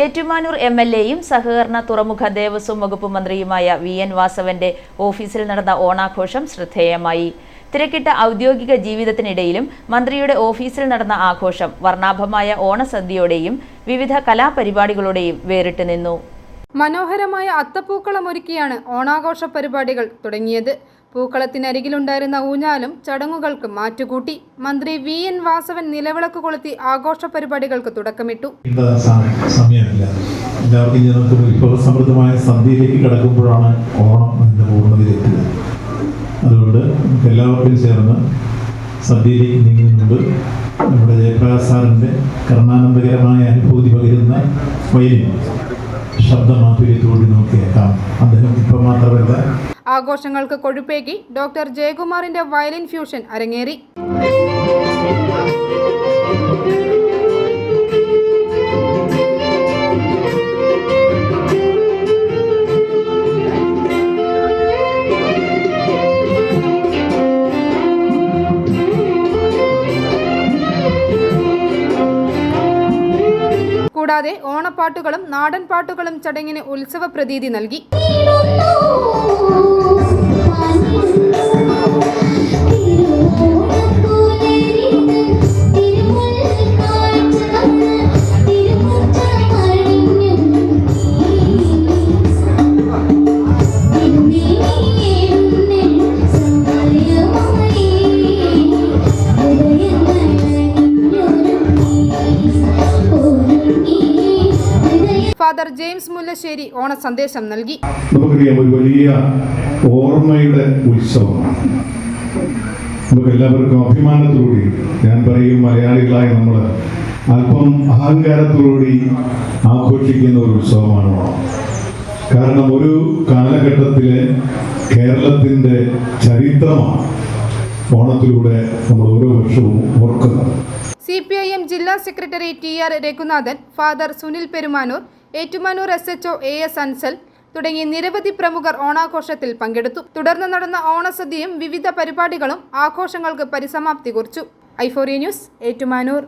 Ettumanoor M L എയും സഹകരണ തുറമുഖ ദേവസ്വം വകുപ്പ് മന്ത്രിയുമായ വി എൻ വാസവന്റെ ഓഫീസിൽ നടന്ന ഓണാഘോഷം ശ്രദ്ധേയമായി. തിരക്കിട്ട ഔദ്യോഗിക ജീവിതത്തിനിടയിലും മന്ത്രിയുടെ ഓഫീസിൽ നടന്ന ആഘോഷം വർണാഭമായ ഓണസദ്യയോടെയും വിവിധ കലാപരിപാടികളോടെയും വേറിട്ട് നിന്നു. മനോഹരമായ അത്തപ്പൂക്കളം ഒരുക്കിയാണ് ഓണാഘോഷ പരിപാടികൾ തുടങ്ങിയത്. പൂക്കളത്തിനരികിലുണ്ടായിരുന്ന ഊഞ്ഞാലും ചടങ്ങുകൾക്ക് മാറ്റുകൂട്ടി. മന്ത്രി വി. എൻ. വാസവൻ നിലവിളക്ക് കൊളുത്തി ആഘോഷ പരിപാടികൾക്ക് തുടക്കമിട്ടു. എല്ലാവർക്കും ജനങ്ങൾക്ക് വിഭവസമൃദ്ധമായ സന്ധ്യയിലേക്ക് കിടക്കുമ്പോഴാണ് ഓണം അതിന്റെ പൂർണതയിലെത്തിയത്. അതുകൊണ്ട് നമുക്ക് എല്ലാവർക്കും ചേർന്ന് സദ്യയിലേക്ക് നീങ്ങുന്നുണ്ട് നമ്മുടെ ജയപ്രകാശ് സാറിന്റെ കർണാനന്ദകരമായ അനുഭൂതി പകരുന്ന വയലിൻ ശബ്ദമാധുര്യത്തോടെ ആഘോഷങ്ങൾക്ക് കൊഴുപ്പേകി ഡോക്ടർ ജയകുമാറിന്റെ വയലിൻ ഫ്യൂഷൻ അരങ്ങേറി. കൂടാതെ ഓണപ്പാട്ടുകളും നാടൻ പാട്ടുകളും ചടങ്ങിന് ഉത്സവ പ്രതീതി നൽകി. ഫാദർ ജെയിംസ് മുല്ലശ്ശേരി ഓണ സന്ദേശം നൽകി. നമുക്കറിയാം ഒരു വലിയ ഓർമ്മയുടെ ഉത്സവമാണ്. നമുക്ക് എല്ലാവർക്കും അഭിമാനത്തോടുകൂടി ഞാൻ പറയും മലയാളികളായ നമ്മൾ അല്പം അഹങ്കാരത്തോടുകൂടി ആഘോഷിക്കുന്ന ഒരു ഉത്സവമാണ് ഓണം. കാരണം ഒരു കാലഘട്ടത്തിലെ കേരളത്തിന്റെ ചരിത്രമാണ് ഓണത്തിലൂടെ നമ്മൾ ഓരോ വർഷവും ഓർക്കുന്നത്. സി പി ഐ എം ജില്ലാ secretary T R Raghunathan father Sunil Perumanoor Ettumanoor S H O A S Ansal തുടങ്ങി നിരവധി പ്രമുഖർ ഓണാഘോഷത്തിൽ പങ്കെടുത്തു. തുടർന്ന് നടന്ന ഓണസദ്യയും വിവിധ പരിപാടികളും ആഘോഷങ്ങൾക്ക് പരിസമാപ്തി കുറിച്ചു. Euphoria news Ettumanoor.